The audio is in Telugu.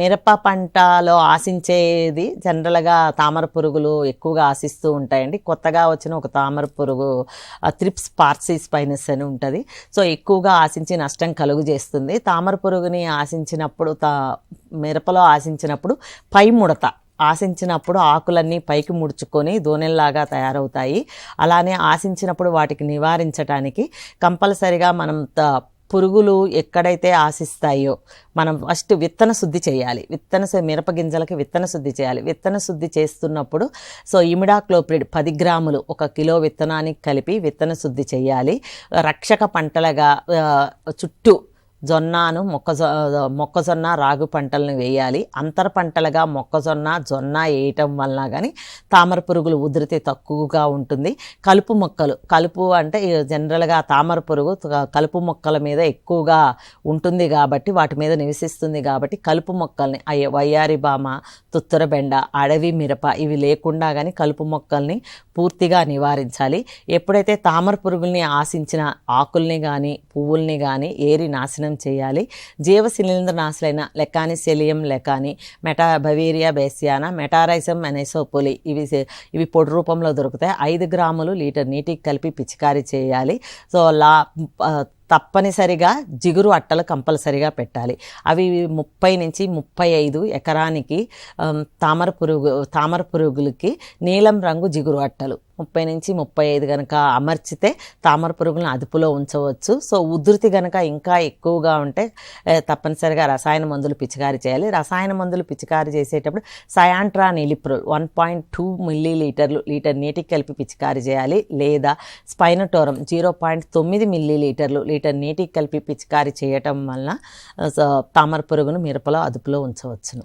మిరప పంటలో ఆశించేది జనరల్గా తామర పురుగులు ఎక్కువగా ఆశిస్తూ ఉంటాయండి. కొత్తగా వచ్చిన ఒక తామర పురుగు త్రిప్స్ పార్సిస్ పైనస్ అని ఉంటుంది. సో ఎక్కువగా ఆశించి నష్టం కలుగు చేస్తుంది. తామర పురుగుని ఆశించినప్పుడు తా మిరపలో ఆశించినప్పుడు పై ముడత ఆశించినప్పుడు ఆకులన్నీ పైకి ముడుచుకొని దోనెల్లాగా తయారవుతాయి. అలానే ఆశించినప్పుడు వాటికి నివారించడానికి కంపల్సరిగా మనం త- పురుగులు ఎక్కడైతే ఆశిస్తాయో మనం ఫస్ట్ విత్తన శుద్ధి చేయాలి. విత్తన మిరపగింజలకి మిరప గింజలకి విత్తన శుద్ధి చేయాలి. విత్తన శుద్ధి చేస్తున్నప్పుడు సో ఇమిడాక్లోప్రిడ్ పది గ్రాములు ఒక కిలో విత్తనానికి కలిపి విత్తన శుద్ధి చేయాలి. రక్షక పంటలుగా చుట్టూ జొన్నను మొక్కజొ మొక్కజొన్న రాగు పంటలను వేయాలి. అంతర పంటలుగా మొక్కజొన్న జొన్న వేయటం వలన కానీ తామర పురుగులు ఉధృతి తక్కువగా ఉంటుంది. కలుపు మొక్కలు కలుపు అంటే జనరల్గా తామర పురుగు త- కలుపు మొక్కల మీద ఎక్కువగా ఉంటుంది కాబట్టి వాటి మీద నివసిస్తుంది కాబట్టి కలుపు మొక్కల్ని వయ్యారి బామ తుత్తర బెండ అడవి మిరప ఇవి లేకుండా కానీ కలుపు మొక్కల్ని పూర్తిగా నివారించాలి. ఎప్పుడైతే తామర పురుగుల్ని ఆశించిన ఆకుల్ని కానీ పువ్వుల్ని కానీ ఏరి నాశనం చేయాలి. జీవ శిలీంద్ర నాశులైన లెకాని సెలియం లెకాని మెటా బవేరియా బేసియానా మెటారైజం మెనైసోపోలి ఇవి ఇవి పొడి రూపంలో దొరుకుతాయి. ఐదు గ్రాములు లీటర్ నీటికి కలిపి పిచికారీ చేయాలి. సో లా తప్పనిసరిగా జిగురు అట్టలు కంపల్సరిగా పెట్టాలి. అవి ముప్పై నుంచి ముప్పై ఐదు ఎకరానికి తామర పురుగు తామర పురుగులకి నీలం రంగు జిగురు అట్టలు. ముప్పై నుంచి ముప్పై ఐదు కనుక అమర్చితే తామర పురుగులను అదుపులో ఉంచవచ్చు. సో ఉధృతి కనుక ఇంకా ఎక్కువగా ఉంటే తప్పనిసరిగా రసాయన మందులు పిచికారీ చేయాలి. రసాయన మందులు పిచికారీ చేసేటప్పుడు cyantraniliprole one point two మిల్లీ లీటర్లు లీటర్ నీటికి కలిపి పిచికారీ చేయాలి. లేదా స్పైనటోరం జీరో పాయింట్ తొమ్మిది మిల్లీ లీటర్లు లీటర్ నీటికి కలిపి పిచికారీ చేయటం వలన సో తామర పురుగును మిరపలో అదుపులో ఉంచవచ్చును.